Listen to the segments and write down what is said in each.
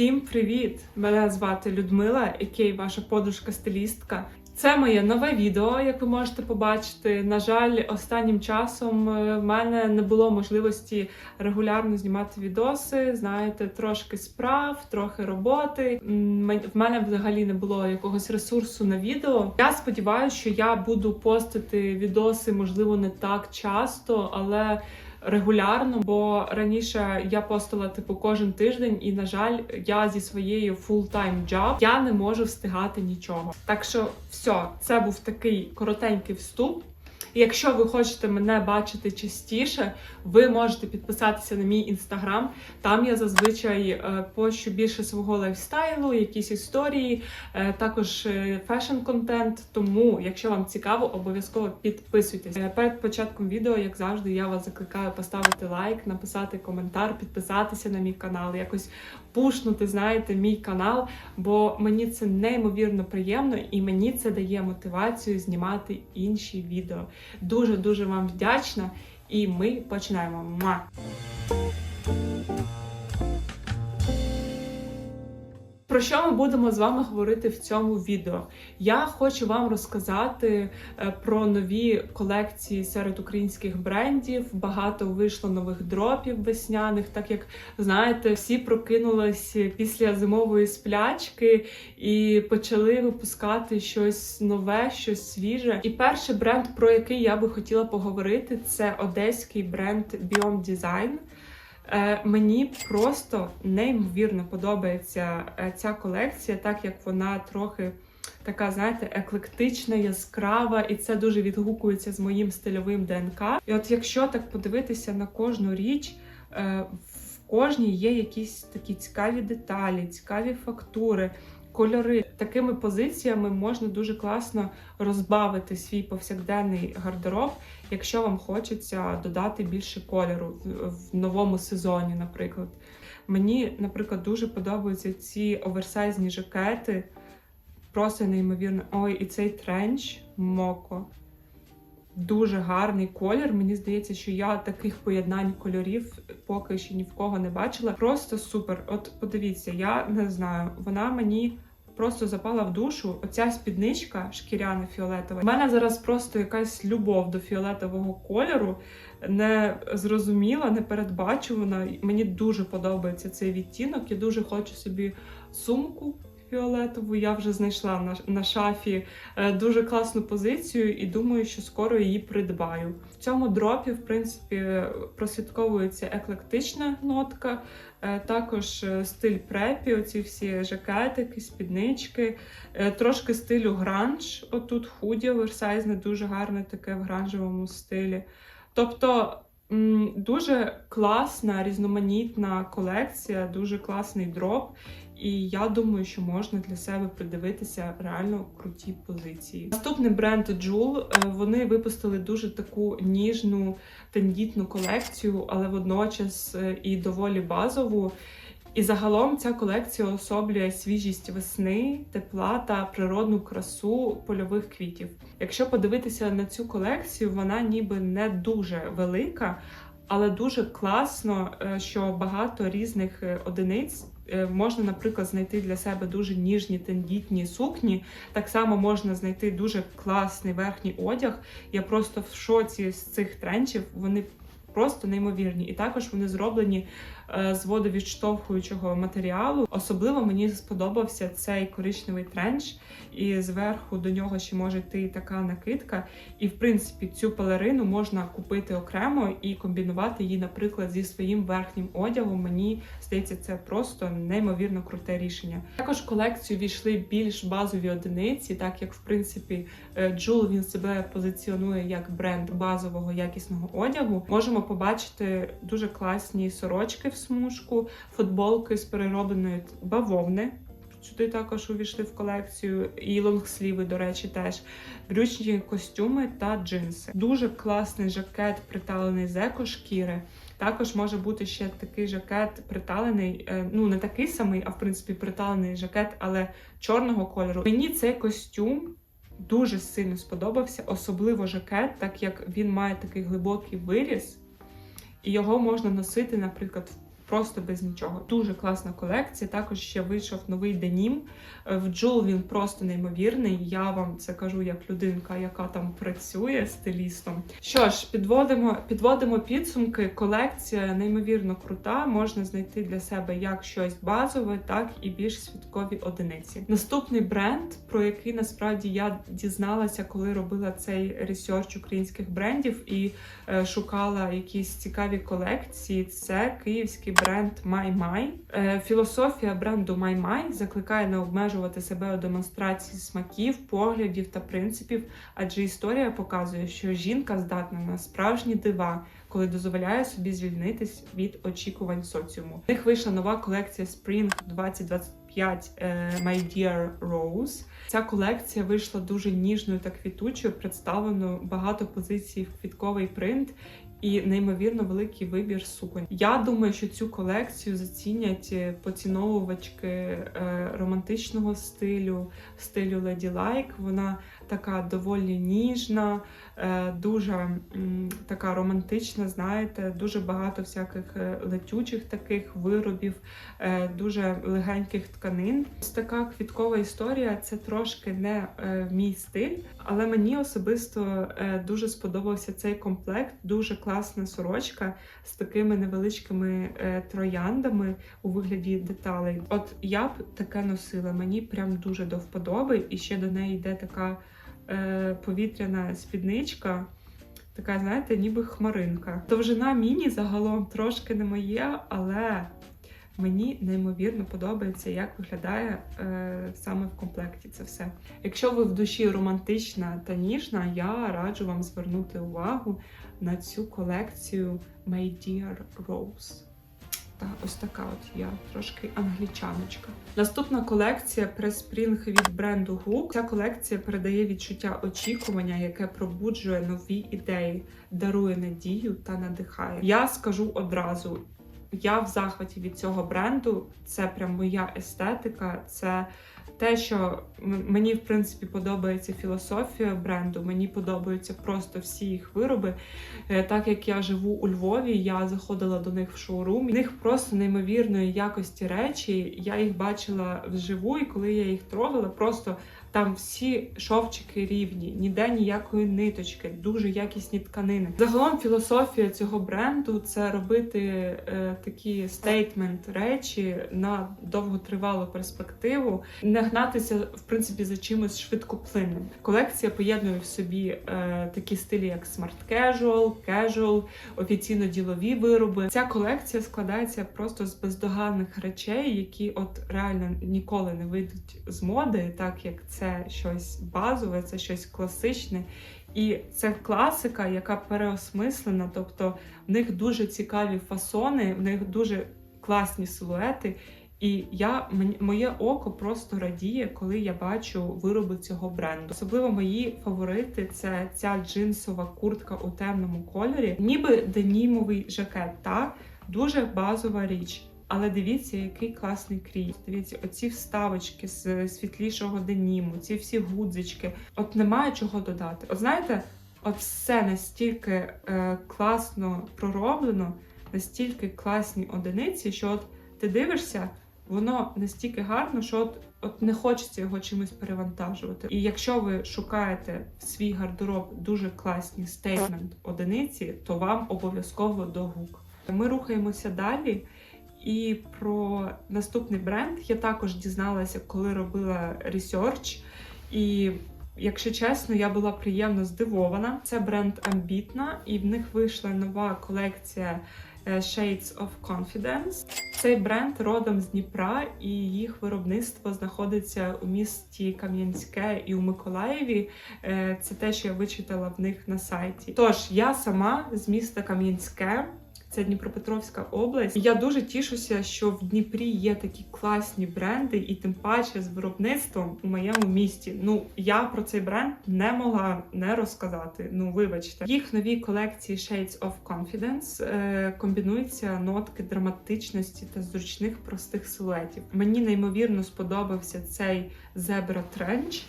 Всім привіт! Мене звати Людмила, який ваша подружка-стилістка. Це моє нове відео, як ви можете побачити. На жаль, останнім часом е, в мене не було можливості регулярно знімати відоси. Знаєте, трошки справ, трохи роботи. В мене взагалі не було якогось ресурсу на відео. Я сподіваюся, що я буду постити відоси, можливо, не так часто, але регулярно, бо раніше я постила типу кожен тиждень, і на жаль, я зі своєю full-time job я не можу встигати нічого. Так що, все, це був такий коротенький вступ. Якщо ви хочете мене бачити частіше, ви можете підписатися на мій інстаграм. Там я зазвичай е, пощу більше свого лайфстайлу, якісь історії, е, також фешн-контент. Тому, якщо вам цікаво, обов'язково підписуйтесь. Е, Перед початком відео, як завжди, я вас закликаю поставити лайк, написати коментар, підписатися на мій канал, якось пушнути, знаєте, мій канал, бо мені це неймовірно приємно і мені це дає мотивацію знімати інші відео. Дуже дуже вам вдячна, і ми починаємо. Муа! Про що ми будемо з вами говорити в цьому відео? Я хочу вам розказати е, про нові колекції серед українських брендів. Багато вийшло нових дропів весняних, так як знаєте, всі прокинулись після зимової сплячки і почали випускати щось нове, щось свіже. І перший бренд, про який я би хотіла поговорити, це одеський бренд Biom Design. Е, Мені просто неймовірно подобається е, ця колекція, так як вона трохи така, знаєте, еклектична, яскрава, і це дуже відгукується з моїм стильовим ДНК. І от якщо так подивитися на кожну річ, е, в кожній є якісь такі цікаві деталі, цікаві фактури. Кольори такими позиціями можна дуже класно розбавити свій повсякденний гардероб, якщо вам хочеться додати більше кольору в, новому сезоні, наприклад. Мені, наприклад, дуже подобаються ці оверсайзні жакети. Просто неймовірно. Ой, і цей тренч Моко. Дуже гарний колір. Мені здається, що я таких поєднань кольорів поки що ні в кого не бачила. Просто супер. От подивіться, я не знаю, вона мені просто запала в душу. Оця спідничка шкіряна фіолетова. У мене зараз просто якась любов до фіолетового кольору. Не зрозуміла, не передбачувана. Мені дуже подобається цей відтінок. Я дуже хочу собі сумку фіолетову. Я вже знайшла на, на шафі е, дуже класну позицію і думаю, що скоро її придбаю. В цьому дропі, в принципі, прослідковується еклектична нотка, е, також е, стиль препі, оці всі жакетики, спіднички, трошки стилю гранж. Отут худі оверсайзне, дуже гарне таке в гранжевому стилі. Тобто. Дуже класна різноманітна колекція, дуже класний дроп. І я думаю, що можна для себе придивитися реально круті позиції. Наступний бренд Jewel, е, вони випустили дуже таку ніжну тендітну колекцію, але водночас е, і доволі базову. І загалом ця колекція особлює свіжість весни, тепла та природну красу польових квітів. Якщо подивитися на цю колекцію, вона ніби не дуже велика, але дуже класно, е, що багато різних е, одиниць е, можна, наприклад, знайти для себе дуже ніжні тендітні сукні. Так само можна знайти дуже класний верхній одяг. Я просто в шоці з цих тренчів. Вони просто неймовірні. І також вони зроблені з водовідштовхуючого матеріалу. Особливо мені сподобався цей коричневий тренч, і зверху до нього ще може йти така накидка. І в принципі цю пелерину можна купити окремо і комбінувати її, наприклад, зі своїм верхнім одягом. Мені здається, це просто неймовірно круте рішення. Також в колекцію війшли більш базові одиниці, так як в принципі е, Джул він себе позиціонує як бренд базового якісного одягу. Можемо побачити дуже класні сорочки в смужку, футболки з переробленої бавовни. Сюди також увійшли в колекцію і лонгсліви, до речі, теж брючні костюми та джинси. Дуже класний жакет, приталений з екошкіри. Також може бути ще такий жакет приталений, е, ну не такий самий, а в принципі приталений жакет, але чорного кольору. Мені цей костюм дуже сильно сподобався, особливо жакет, так як він має такий глибокий виріз, і його можна носити, наприклад, в просто без нічого. Дуже класна колекція. Також ще вийшов новий денім. Е, В Джул він просто неймовірний. Я вам це кажу як людинка, яка там працює стилістом. Що ж, підводимо, підводимо підсумки. Колекція неймовірно крута. Можна знайти для себе як щось базове, так і більш святкові одиниці. Наступний бренд, про який насправді я дізналася, коли робила цей ресерч українських брендів і е, шукала якісь цікаві колекції. Це київський бренд MyMy. Е, філософія бренду MyMy закликає не обмежувати себе у демонстрації смаків, поглядів та принципів, адже історія показує, що жінка здатна на справжні дива, коли дозволяє собі звільнитись від очікувань соціуму. У них вийшла нова колекція Spring 2025 е, My Dear Rose. Ця колекція вийшла дуже ніжною та квітучою, представлено багато позицій в квітковий принт. І неймовірно великий вибір суконь. Я думаю, що цю колекцію зацінять е, поціновувачки е, романтичного стилю, стилю Lady Like. Вона така доволі ніжна, е, дуже така романтична. Знаєте, дуже багато всяких летючих таких виробів, дуже легеньких тканин. Ось така квіткова історія. Це трошки не мій стиль, але мені особисто дуже сподобався цей комплект. Дуже класна сорочка з такими невеличкими е, трояндами у вигляді деталей. От я б таке носила. Мені прям дуже до вподоби, і ще до неї йде така е, повітряна спідничка. Така, знаєте, ніби хмаринка. Довжина міні загалом трошки не моє, але мені неймовірно подобається, як виглядає е, саме в комплекті це все. Якщо ви в душі романтична та ніжна, я раджу вам звернути увагу на цю колекцію My Dear Rose. Та ось така от я трошки англічаночка. Наступна колекція прес-спрінг від бренду Гук. Ця колекція передає відчуття очікування, яке пробуджує нові ідеї, дарує надію та надихає. Я скажу одразу. Я в захваті від цього бренду. Це прям моя естетика. Це те, що мені в принципі подобається філософія бренду. Мені подобаються просто всі їх вироби. Е, Так як я живу у Львові, я заходила до них в шоурум. В них просто неймовірної якості речі. Я їх бачила вживу, і коли я їх трогала, просто там всі шовчики рівні, ніде ніякої ниточки, дуже якісні тканини. Загалом філософія цього бренду це робити е, такі стейтмент речі на довготривалу перспективу, не гнатися в принципі за чимось швидкоплинним. Колекція поєднує в собі е, такі стилі, як smart casual, casual, офіційно ділові вироби. Ця колекція складається просто з бездоганних речей, які от реально ніколи не вийдуть з моди, так як це щось базове, це щось класичне. І це класика, яка переосмислена, тобто в них дуже цікаві фасони, в них дуже класні силуети. І я моє око просто радіє, коли я бачу вироби цього бренду. Особливо мої фаворити це ця джинсова куртка у темному кольорі, ніби денімовий жакет. Та дуже базова річ. Але дивіться, який класний крій. Дивіться, оці вставочки з світлішого деніму, ці всі гудзички. От немає чого додати. От знаєте, от все настільки е, класно пророблено, настільки класні одиниці, що от ти дивишся, воно настільки гарно, що от, от не хочеться його чимось перевантажувати. І якщо ви шукаєте в свій гардероб дуже класні стейтмент одиниці, то вам обов'язково до гук. Ми рухаємося далі. І про наступний бренд я також дізналася, коли робила ресерч. І якщо чесно, я була приємно здивована. Це бренд Ambitna, і в них вийшла нова колекція е, Shades of Confidence. Цей бренд родом з Дніпра, і їх виробництво знаходиться у місті Кам'янське і у Миколаєві. Е, Це те, що я вичитала в них на сайті. Тож я сама з міста Кам'янське. Це Дніпропетровська область. Я дуже тішуся, що в Дніпрі є такі класні бренди, і тим паче з виробництвом у моєму місті. Ну я про цей бренд не могла не розказати. Ну вибачте, їх нові колекції Shades of Confidence е, комбінуються нотки драматичності та зручних простих силуетів. Мені неймовірно сподобався цей зебра тренч.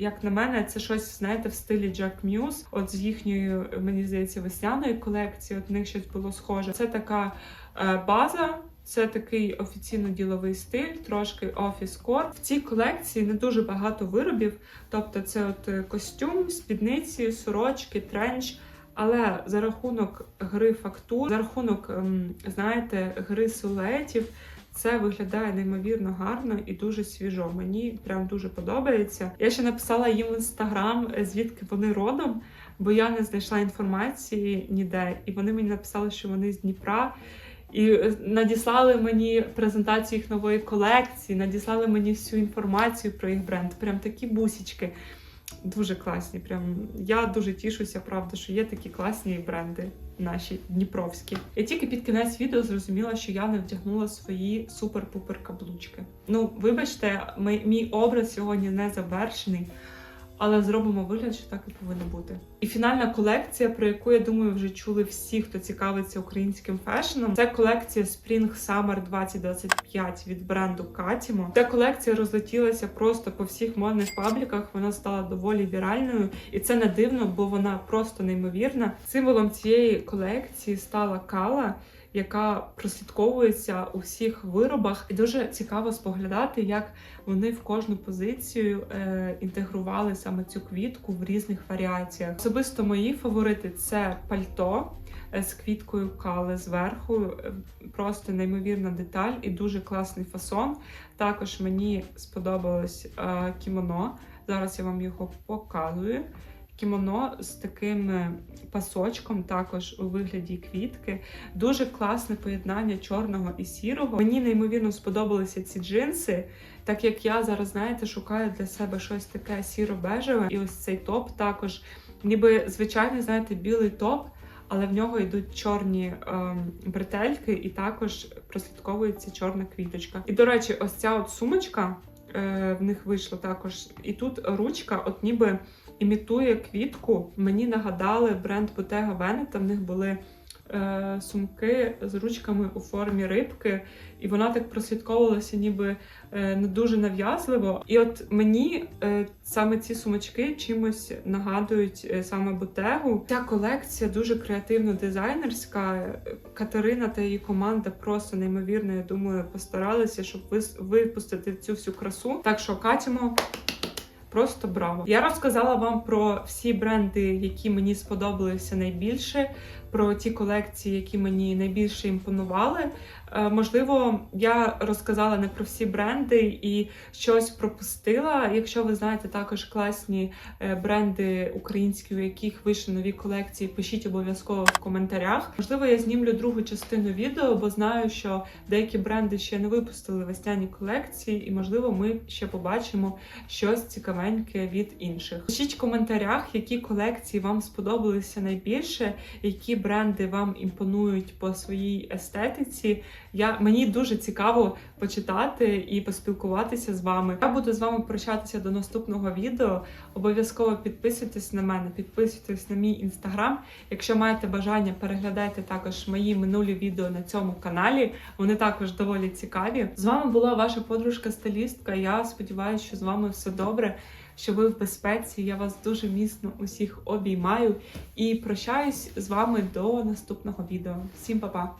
Як на мене, це щось, знаєте, в стилі Jack Muse, от з їхньої, мені здається, весняної колекції. От в них щось було схоже. Це така е, база. Це такий офіційно діловий стиль, трошки офіс кор. В цій колекції не дуже багато виробів. Тобто, це от е, костюм, спідниці, сорочки, тренч. Але за рахунок гри фактур, за рахунок, ем, знаєте, гри силуетів, це виглядає неймовірно гарно і дуже свіжо. Мені прям дуже подобається. Я ще написала їм в інстаграм, е, звідки вони родом, бо я не знайшла інформації ніде, і вони мені написали, що вони з Дніпра. І е, надіслали мені презентацію їх нової колекції, надіслали мені всю інформацію про їх бренд. Прям такі бусічки. Дуже класні. Прям я дуже тішуся, правда, що є такі класні бренди наші дніпровські. Я тільки під кінець відео зрозуміла, що я не вдягнула свої супер-пупер каблучки. Ну, вибачте, мій, образ сьогодні не завершений. Але зробимо вигляд, що так і повинно бути. І фінальна колекція, про яку я думаю, вже чули всі, хто цікавиться українським фешеном. Це колекція Spring Summer 2025 від бренду Katimo. Ця колекція розлетілася просто по всіх модних пабліках. Вона стала доволі віральною, і це не дивно, бо вона просто неймовірна. Символом цієї колекції стала кала яка прослідковується у всіх виробах, і дуже цікаво споглядати, як вони в кожну позицію е, інтегрували саме цю квітку в різних варіаціях. Особисто мої фаворити це пальто. е, З квіткою кали зверху, Е, просто неймовірна деталь і дуже класний фасон. Також мені сподобалось кімоно. Зараз я вам його показую. Кімоно з таким е, пасочком, також у вигляді квітки. Дуже класне поєднання чорного і сірого. Мені неймовірно сподобалися ці джинси, так як я зараз, знаєте, шукаю для себе щось таке сіро-бежеве. І ось цей топ також, ніби звичайний, знаєте, білий топ. Але в нього йдуть чорні ем, бретельки, і також прослідковується чорна квіточка. І до речі, ось ця от сумочка в них вийшло також. І тут ручка, от ніби імітує квітку. Мені нагадали бренд Bottega Veneta, В них були е, сумки з ручками у формі рибки, і вона так прослідковувалася, ніби е, не дуже нав'язливо. І от мені е, саме ці сумочки чимось нагадують е, саме Ботегу. Ця колекція дуже креативно дизайнерська. Катерина та її команда просто неймовірно, я думаю, постаралися, щоб випустити цю всю красу. Так що Катімо. Просто браво! Я розказала вам про всі бренди, які мені сподобалися найбільше, про ті колекції, які мені найбільше імпонували. Е, можливо, я розказала не про всі бренди і щось пропустила. Якщо ви знаєте також класні е, бренди українські, у яких вийшли нові колекції, пишіть обов'язково в коментарях. Можливо, я знімлю другу частину відео, бо знаю, що деякі бренди ще не випустили весняні колекції, і можливо, ми ще побачимо щось цікавеньке від інших. Пишіть в коментарях, які колекції вам сподобалися найбільше, які бренди вам імпонують по своїй естетиці. Я мені дуже цікаво почитати і поспілкуватися з вами. Я буду з вами прощатися до наступного відео. Обов'язково підписуйтесь на мене, підписуйтесь на мій інстаграм. Якщо маєте бажання, переглядайте також мої минулі відео на цьому каналі. Вони також доволі цікаві. З вами була ваша подружка-стилістка. Я сподіваюся, що з вами все добре що ви в безпеці. Я вас дуже міцно усіх обіймаю і прощаюсь з вами до наступного відео. Всім па-па!